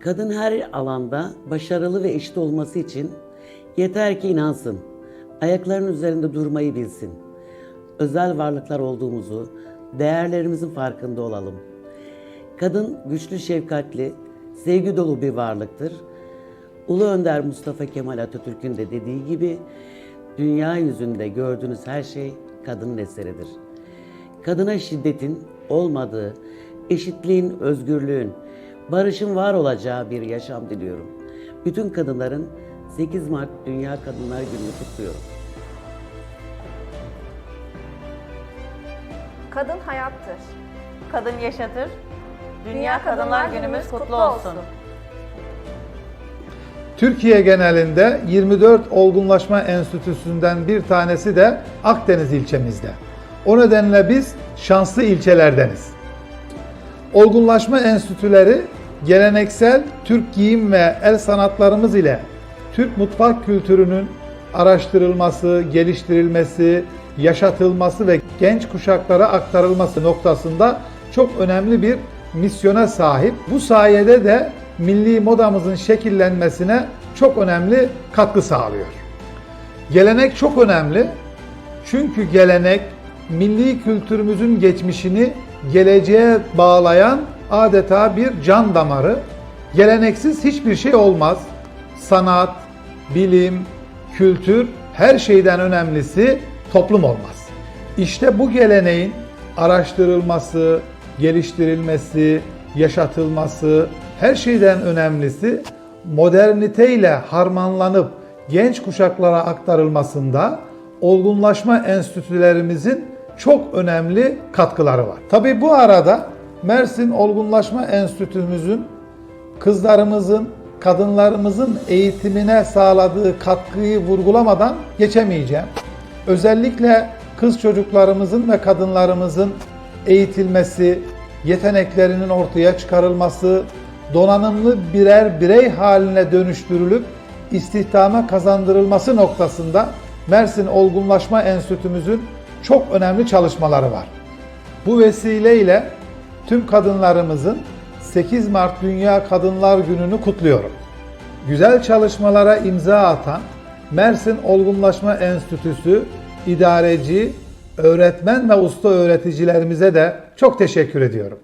Kadın her alanda başarılı ve eşit olması için yeter ki inansın. Ayaklarının üzerinde durmayı bilsin. Özel varlıklar olduğumuzu, değerlerimizin farkında olalım. Kadın güçlü, şefkatli, sevgi dolu bir varlıktır. Ulu Önder Mustafa Kemal Atatürk'ün de dediği gibi dünya yüzünde gördüğünüz her şey kadının eseridir. Kadına şiddetin olmadığı, eşitliğin, özgürlüğün, barışın var olacağı bir yaşam diliyorum. Bütün kadınların 8 Mart Dünya Kadınlar Günü'nü kutluyorum. Kadın hayattır. Kadın yaşatır. Dünya Kadınlar Günümüz kutlu olsun. Türkiye genelinde 24 olgunlaşma enstitüsünden bir tanesi de Akdeniz ilçemizde. O nedenle biz şanslı ilçelerdeniz. Olgunlaşma enstitüleri geleneksel Türk giyim ve el sanatlarımız ile Türk mutfak kültürünün araştırılması, geliştirilmesi, yaşatılması ve genç kuşaklara aktarılması noktasında çok önemli bir misyona sahip. Bu sayede de milli modamızın şekillenmesine çok önemli katkı sağlıyor. Gelenek çok önemli. Çünkü gelenek milli kültürümüzün geçmişini geleceğe bağlayan adeta bir can damarı. Geleneksiz hiçbir şey olmaz. Sanat, bilim, kültür her şeyden önemlisi toplum olmaz. İşte bu geleneğin araştırılması, geliştirilmesi, yaşatılması her şeyden önemlisi moderniteyle harmanlanıp genç kuşaklara aktarılmasında olgunlaşma enstitülerimizin çok önemli katkıları var. Tabi bu arada Mersin Olgunlaşma Enstitümüzün kızlarımızın, kadınlarımızın eğitimine sağladığı katkıyı vurgulamadan geçemeyeceğim. Özellikle kız çocuklarımızın ve kadınlarımızın eğitilmesi, yeteneklerinin ortaya çıkarılması, donanımlı birer birey haline dönüştürülüp istihdama kazandırılması noktasında Mersin Olgunlaşma Enstitümüzün çok önemli çalışmaları var. Bu vesileyle tüm kadınlarımızın 8 Mart Dünya Kadınlar Günü'nü kutluyorum. Güzel çalışmalara imza atan Mersin Olgunlaşma Enstitüsü idareci, öğretmen ve usta öğreticilerimize de çok teşekkür ediyorum.